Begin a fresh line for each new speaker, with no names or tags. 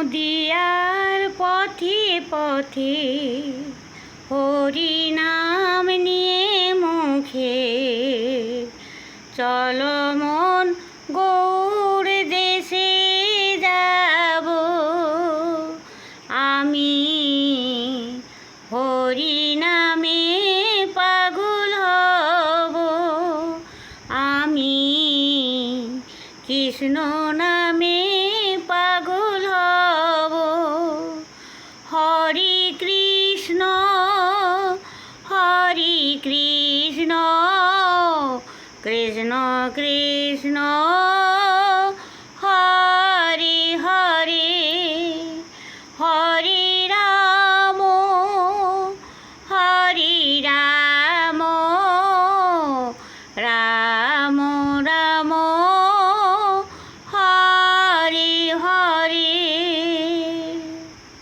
নদিয়ার পথে পথে হরি নাম নিয়ে মুখে চলো মন গৌর দেশে যাব। আমি হরি নামে পাগল হব। আমি কৃষ্ণ নামে কৃষ্ণ কৃষ্ণ কৃষ্ণ।